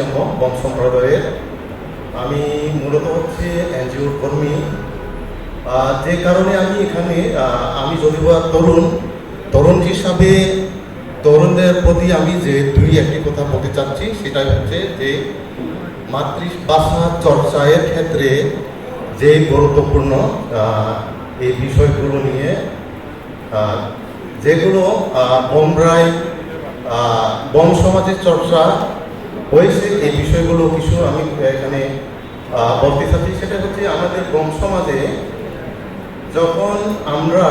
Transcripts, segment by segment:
আহমদ বন সম্প্রদায়ের। আমি মূলত হচ্ছে এনজিওর কর্মী। যে কারণে আমি এখানে আমি যদিও তরুণ তরুণ হিসাবে তরুণদের প্রতি আমি যে দুই একটি কথা বলতে চাচ্ছি সেটা হচ্ছে যে মাতৃভাষা চর্চায়ের ক্ষেত্রে যে গুরুত্বপূর্ণ এই বিষয়গুলো নিয়ে যেগুলো বমরাই আহ, সমাজের চর্চা হয়েছে, এই বিষয়গুলো কিছু আমি, এখানে বলতে চাচ্ছি সেটা হচ্ছে আমাদের বন সমাজে যখন আমরা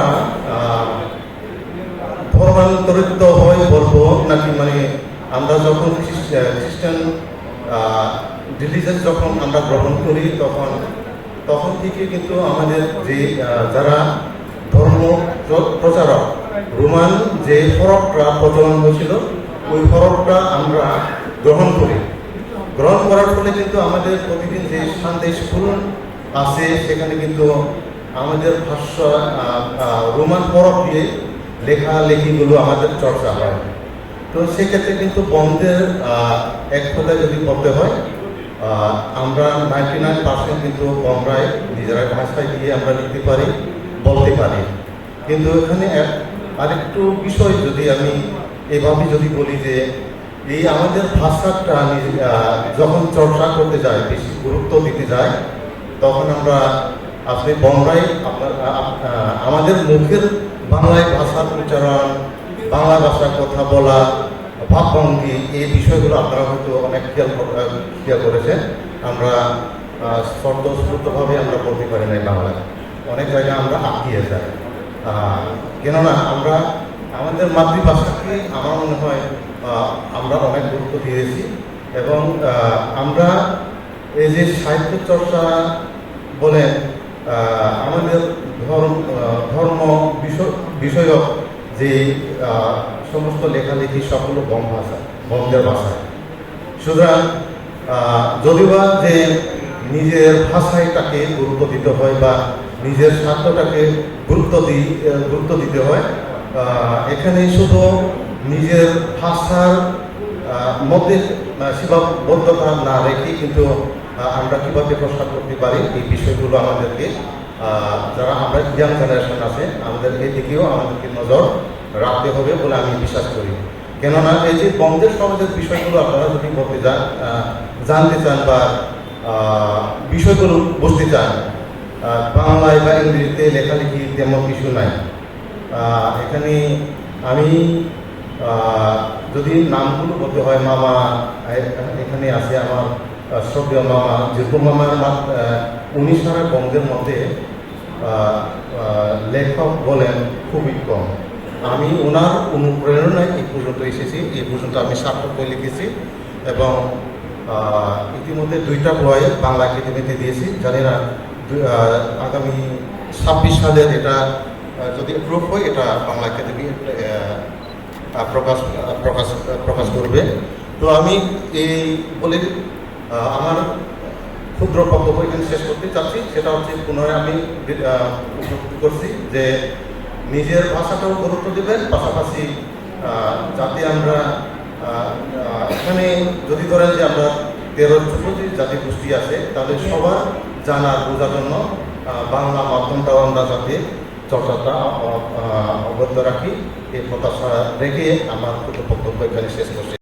ধর্মান্তরিত হয়ে বলব, নাকি মানে আমরা যখন খ্রিস্টান রিলিজন যখন আমরা গ্রহণ করি তখন তখন থেকে কিন্তু আমাদের যে যারা ধর্ম প্রচারক, রোমান যে ফরকটা প্রচলন হয়েছিল, ওই ফরকটা আমরা গ্রহণ করি। গ্রহণ করার ফলে কিন্তু আমাদের প্রতিদিন যে সন্দেশ পূরণ আছে সেখানে কিন্তু আমাদের ভাষা আহ, আহ, রোমান ফরক দিয়ে লেখালেখিগুলো আমাদের চর্চা হয়। তো সেক্ষেত্রে কিন্তু বন্ধের এক কথায় যদি বলতে হয় আমরা নাইনটি নাইন পার্সেন্ট কিন্তু বমরাই নিজেরা ভাষায় গিয়ে আমরা লিখতে পারি বলতে পারি। কিন্তু এখানে আরেকটু বিষয় যদি আমি এভাবে যদি বলি যে এই আমাদের ভাষাটা আহ, যখন চর্চা করতে যায় বেশি গুরুত্ব দিতে যায় তখন আমরা আপনি আ- আমাদের মুখের বাংলায় ভাষার উচ্চারণ বাংলা ভাষায় কথা বলা ভাবভঙ্গি এই বিষয়গুলো আপনারা হয়তো অনেক খেয়াল খেয়াল করেছেন। আমরা স্পর্ধস্ফূর্তভাবে আমরা বলতে পারি না বাংলায়। অনেক জায়গায় আমরা আটকিয়ে যাই। কেননা আমরা আমাদের মাতৃভাষাকে আমার মনে হয় আমরা অনেক গুরুত্ব দিয়েছি এবং আমরা এই যে সাহিত্য চর্চা বলেন আমাদের ধর্ম ধর্ম বিষয়ক যে সমস্ত লেখালেখি সবগুলো বম ভাষা বঙ্গের ভাষায়। সুতরাং আহ, যদিও বা যে নিজের ভাষাটাকে গুরুত্ব দিতে হয় বা নিজের স্বার্থটাকে গুরুত্ব দিই গুরুত্ব দিতে হয় এখানে শুধু নিজের ভাষার মধ্যে সীমাবদ্ধতা না রেখে কিন্তু আমরা কীভাবে প্রসার করতে পারি এই বিষয়গুলো আমাদেরকে যারা আমরা ইয়াং জেনারেশন আছে, আমাদের এই দিকেও আমাদেরকে নজর রাখতে হবে বলে আমি বিশ্বাস করি। কেননা এই যে বঙ্গের সমাজের বিষয়গুলো আপনারা যদি বলতে যান জানতে চান বা বিষয়গুলো বুঝতে চান বাংলায় বা ইংরেজিতে লেখালেখি তেমন কিছু নাই। এখানে আমি যদি নামগুলো বলতে হয়, মামা এখানে আছে আমার শ্রদ্ধেয় মামা জিরকু মামার উনি সারা বঙ্গের মধ্যে লেখক বলেন খুবই কম। আমি ওনার অনুপ্রেরণায় এই পর্যন্ত এসেছি, এই পর্যন্ত আমি সার্থক বই লিখেছি এবং ইতিমধ্যে দুইটা বই বাংলা একাডেমিতে দিয়েছি, জানি না আগামী ছাব্বিশ সালের এটা যদি প্রুফ হয়, এটা বাংলা একাডেমি প্রকাশ প্রকাশ প্রকাশ করবে। তো আমি এই বলে আমার ক্ষুদ্র বক্তব্য এখানে শেষ করতে চাচ্ছি। সেটা হচ্ছে পুনরায় আমি করছি যে নিজের ভাষাটাও গুরুত্ব দেবেন, পাশাপাশি যাতে আমরা এখানে যদি ধরেন যে আমরা তেরো চোদ্দটি জাতি গোষ্ঠী আছে তাদের সবার জানার বোঝার জন্য বাংলা মাধ্যমটাও আমরা যাতে চর্চাটা অবৈধ রাখি। এই প্রত্যাশা রেখে আমার ক্ষুদ্র বক্তব্য এখানে শেষ করছি।